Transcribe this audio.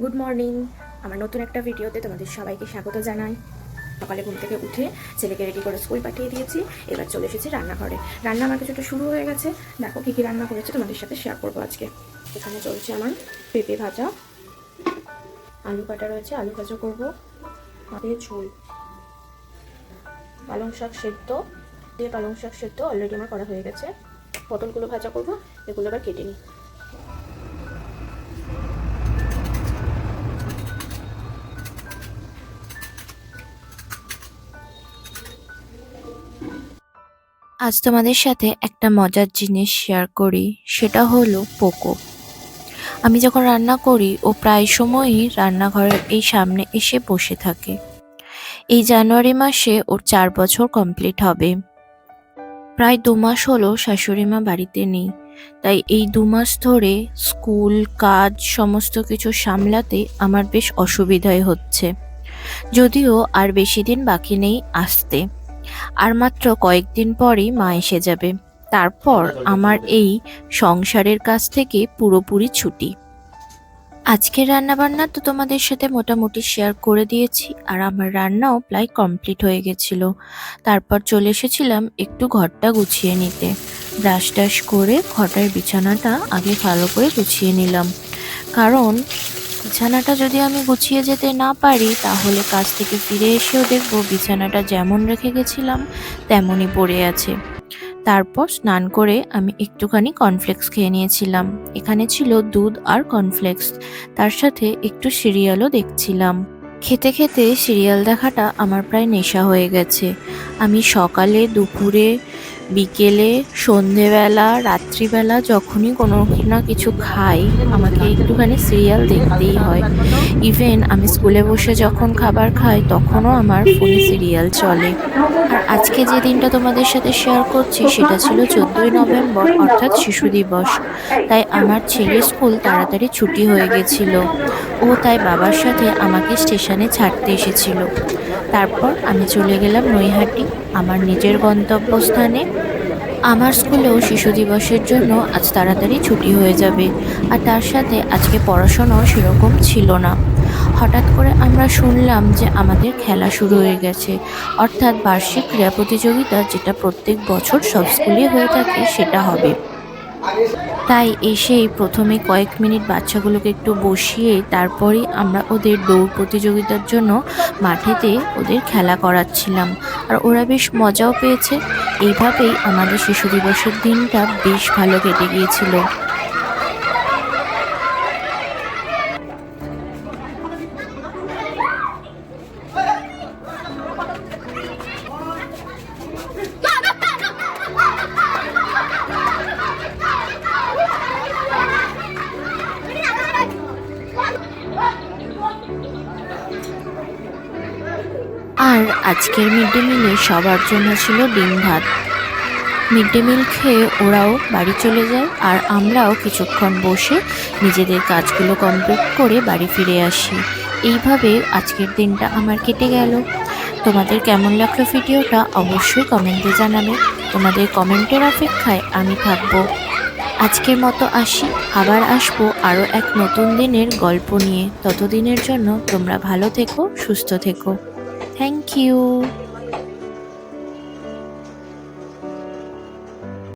Good morning আমার নতুন একটা ভিডিওতে তোমাদের সবাইকে স্বাগত জানাই। সকালে ঘুম থেকে উঠে ছেলেকে রেডি করে স্কুল পাঠিয়ে দিয়েছি। এবার চলে এসেছি রান্নাঘরে। রান্না আমার কিছুটা শুরু হয়ে গেছে। দেখো কী কী রান্না করেছে তোমাদের সাথে শেয়ার করব আজকে। এখানে চলছে আমার পেঁপে ভাজা। আলু কাটা রয়েছে, আলু ভাজা করব। দিয়ে ঝোল। পালং শাক সেদ্ধ। দিয়ে পালং শাক সেদ্ধ অলরেডি আমার করা হয়ে গেছে। পটলগুলো ভাজা করব। এগুলো আবার কেটে নিই। আজ তোমাদের সাথে একটা মজার জিনিস শেয়ার করি, সেটা হলো পোকো। আমি যখন রান্না করি, ও প্রায় সময়ই রান্নাঘরের এই সামনে এসে বসে থাকে। এই জানুয়ারি মাসে ওর চার বছর কমপ্লিট হবে। প্রায় দু মাস হলো শাশুড়ি মা বাড়িতে নেই। তাই এই দু মাস ধরে স্কুল, কাজ, সমস্ত কিছু সামলাতে আমার বেশ অসুবিধাই হচ্ছে। যদিও আর বেশি দিন বাকি নেই আসতে। আর মাত্র কয়েকদিন পরেই মা এসে যাবে। তারপর আমার এই সংসারের কাছ থেকে পুরোপুরি ছুটি। আজকের রান্নাবান্না তো তোমাদের সাথে মোটামুটি শেয়ার করে দিয়েছি, আর আমার রান্নাও প্রায় কমপ্লিট হয়ে গেছিল। তারপর চলে এসেছিলাম একটু ঘরটা গুছিয়ে নিতে। ব্রাশ টাশ করে ঘরের বিছানাটা আগে ভালো করে গুছিয়ে নিলাম। কারণ বিছানাটা যদি আমি গুছিয়ে যেতে না পারি, তাহলে কাজ থেকে ফিরে এসেও দেখব বিছানাটা যেমন রেখে গেছিলাম, তেমনই পড়ে আছে। তারপর স্নান করে আমি একটুখানি কর্নফ্লেক্স খেয়ে নিয়েছিলাম। এখানে ছিল দুধ আর কর্নফ্লেক্স। তার সাথে একটু সিরিয়ালও দেখছিলাম। খেতে খেতে সিরিয়াল দেখাটা আমার প্রায় নেশা হয়ে গেছে। আমি সকালে দুপুরে বিকেলে, সন্ধেবেলা, রাত্রিবেলা যখনই কোনো না কিছু খাই, আমাকে একটুখানি সিরিয়াল দেখতেই হয়। ইভেন আমি স্কুলে বসে যখন খাবার খাই, তখনও আমার ফোনে সিরিয়াল চলে। আর আজকে যে দিনটা তোমাদের সাথে শেয়ার করছি, সেটা ছিল চোদ্দোই নভেম্বর, অর্থাৎ শিশু দিবস। তাই আমার ছেলের স্কুল তাড়াতাড়ি ছুটি হয়ে গেছিল। ও তাই বাবার সাথে আমাকে স্টেশনে ছাড়তে এসেছিল। তারপর আমি চলে গেলাম নৈহাটি, আমার নিজের গন্তব্যস্থানে। আমার স্কুলেও শিশু দিবসের জন্য আজ তাড়াতাড়ি ছুটি হয়ে যাবে, আর তার সাথে আজকে পড়াশোনাও সেরকম ছিল না। হঠাৎ করে আমরা শুনলাম যে আমাদের খেলা শুরু হয়ে গেছে, অর্থাৎ বার্ষিক ক্রীড়া প্রতিযোগিতা যেটা প্রত্যেক বছর সব স্কুলে হয়ে থাকে সেটা হবে। তাই এসে প্রথমে কয়েক মিনিট বাচ্চাগুলোকে একটু বসিয়ে তারপরে আমরা ওদের দৌড় প্রতিযোগিতার জন্য মাঠেতে ওদের খেলা করাচ্ছিলাম। আর ওরা বেশ মজাও পেয়েছে। এইভাবেই আমাদের শিশু দিবসের দিনটা বেশ ভালো কেটে গিয়েছিল। আর আজকের মিড ডে মিলে সবার জন্য ছিল ডিম ভাত। মিড ডে মিল খেয়ে ওরাও বাড়ি চলে যায় আর আমরাও কিছুক্ষণ বসে নিজেদের কাজগুলো কমপ্লিট করে বাড়ি ফিরে আসি। এইভাবে আজকের দিনটা আমার কেটে গেল। তোমাদের কেমন লাগল ভিডিওটা অবশ্যই কমেন্টে জানাবে। তোমাদের কমেন্টের অপেক্ষায় আমি থাকব। আজকের মতো আসি। আবার আসব আরও এক নতুন দিনের গল্প নিয়ে। ততদিনের জন্য তোমরা ভালো থেকো, সুস্থ থেকো। Thank you